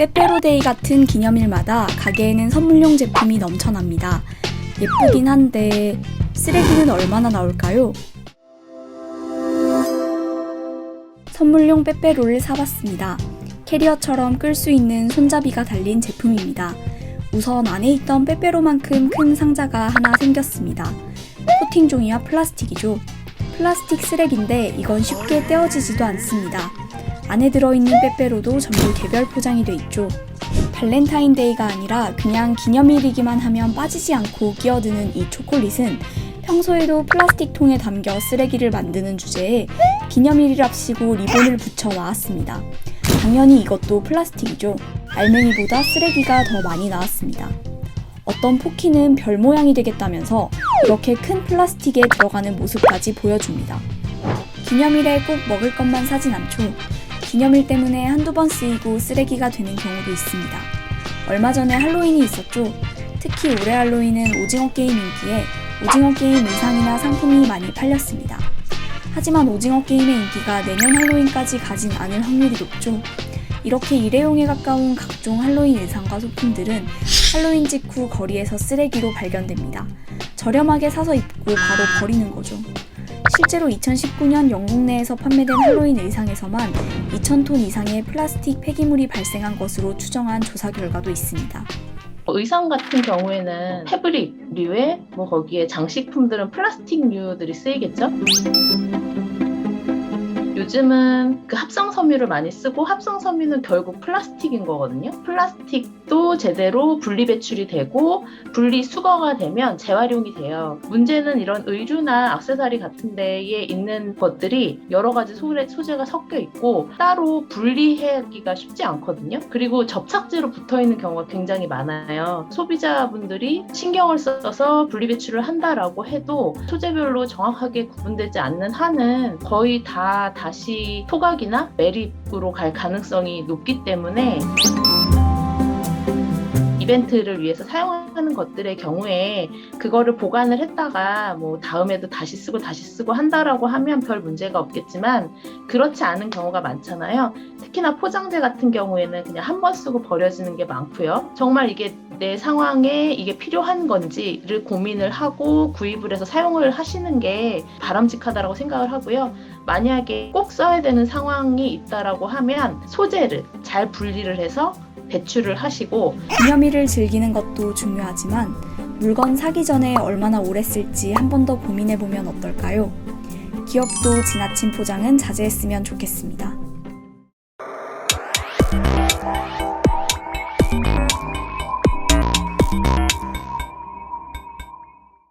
빼빼로데이 같은 기념일마다 가게에는 선물용 제품이 넘쳐납니다. 예쁘긴 한데 쓰레기는 얼마나 나올까요? 선물용 빼빼로를 사봤습니다. 캐리어처럼 끌 수 있는 손잡이가 달린 제품입니다. 우선 안에 있던 빼빼로만큼 큰 상자가 하나 생겼습니다. 코팅 종이와 플라스틱이죠. 플라스틱 쓰레기인데 이건 쉽게 떼어지지도 않습니다. 안에 들어있는 빼빼로도 전부 개별 포장이 돼 있죠. 발렌타인데이가 아니라 그냥 기념일이기만 하면 빠지지 않고 끼어드는 이 초콜릿은 평소에도 플라스틱 통에 담겨 쓰레기를 만드는 주제에 기념일이랍시고 리본을 붙여 나왔습니다. 당연히 이것도 플라스틱이죠. 알맹이보다 쓰레기가 더 많이 나왔습니다. 어떤 포키는 별 모양이 되겠다면서 이렇게 큰 플라스틱에 들어가는 모습까지 보여줍니다. 기념일에 꼭 먹을 것만 사진 않죠. 기념일 때문에 한두 번 쓰이고 쓰레기가 되는 경우도 있습니다. 얼마 전에 할로윈이 있었죠. 특히 올해 할로윈은 오징어 게임 인기에 오징어 게임 의상이나 상품이 많이 팔렸습니다. 하지만 오징어 게임의 인기가 내년 할로윈까지 가진 않을 확률이 높죠. 이렇게 일회용에 가까운 각종 할로윈 의상과 소품들은 할로윈 직후 거리에서 쓰레기로 발견됩니다. 저렴하게 사서 입고 바로 버리는 거죠. 실제로 2019년 영국 내에서 판매된 할로윈 의상에서만 2,000톤 이상의 플라스틱 폐기물이 발생한 것으로 추정한 조사 결과도 있습니다. 의상 같은 경우에는 패브릭류에 뭐 거기에 장식품들은 플라스틱류들이 쓰이겠죠. 요즘은 그 합성 섬유를 많이 쓰고 합성 섬유는 결국 플라스틱인 거거든요. 플라스틱도 제대로 분리 배출이 되고 분리 수거가 되면 재활용이 돼요. 문제는 이런 의류나 액세서리 같은 데에 있는 것들이 여러 가지 소재, 소재가 섞여 있고 따로 분리하기가 쉽지 않거든요. 그리고 접착제로 붙어 있는 경우가 굉장히 많아요. 소비자분들이 신경을 써서 분리 배출을 한다라고 해도 소재별로 정확하게 구분되지 않는 한은 거의 다 다시 토각이나 매립으로 갈 가능성이 높기 때문에 이벤트를 위해서 사용하는 것들의 경우에 그거를 보관을 했다가 뭐 다음에도 다시 쓰고 다시 쓰고 한다라고 하면 별 문제가 없겠지만 그렇지 않은 경우가 많잖아요. 특히나 포장재 같은 경우에는 그냥 한 번 쓰고 버려지는 게 많고요. 정말 이게 내 상황에 이게 필요한 건지를 고민을 하고 구입을 해서 사용을 하시는 게 바람직하다라고 생각을 하고요. 만약에 꼭 써야 되는 상황이 있다라고 하면 소재를 잘 분리를 해서 배출을 하시고 기념일을 즐기는 것도 중요하지만 물건 사기 전에 얼마나 오래 쓸지 한 번 더 고민해 보면 어떨까요? 기업도 지나친 포장은 자제했으면 좋겠습니다.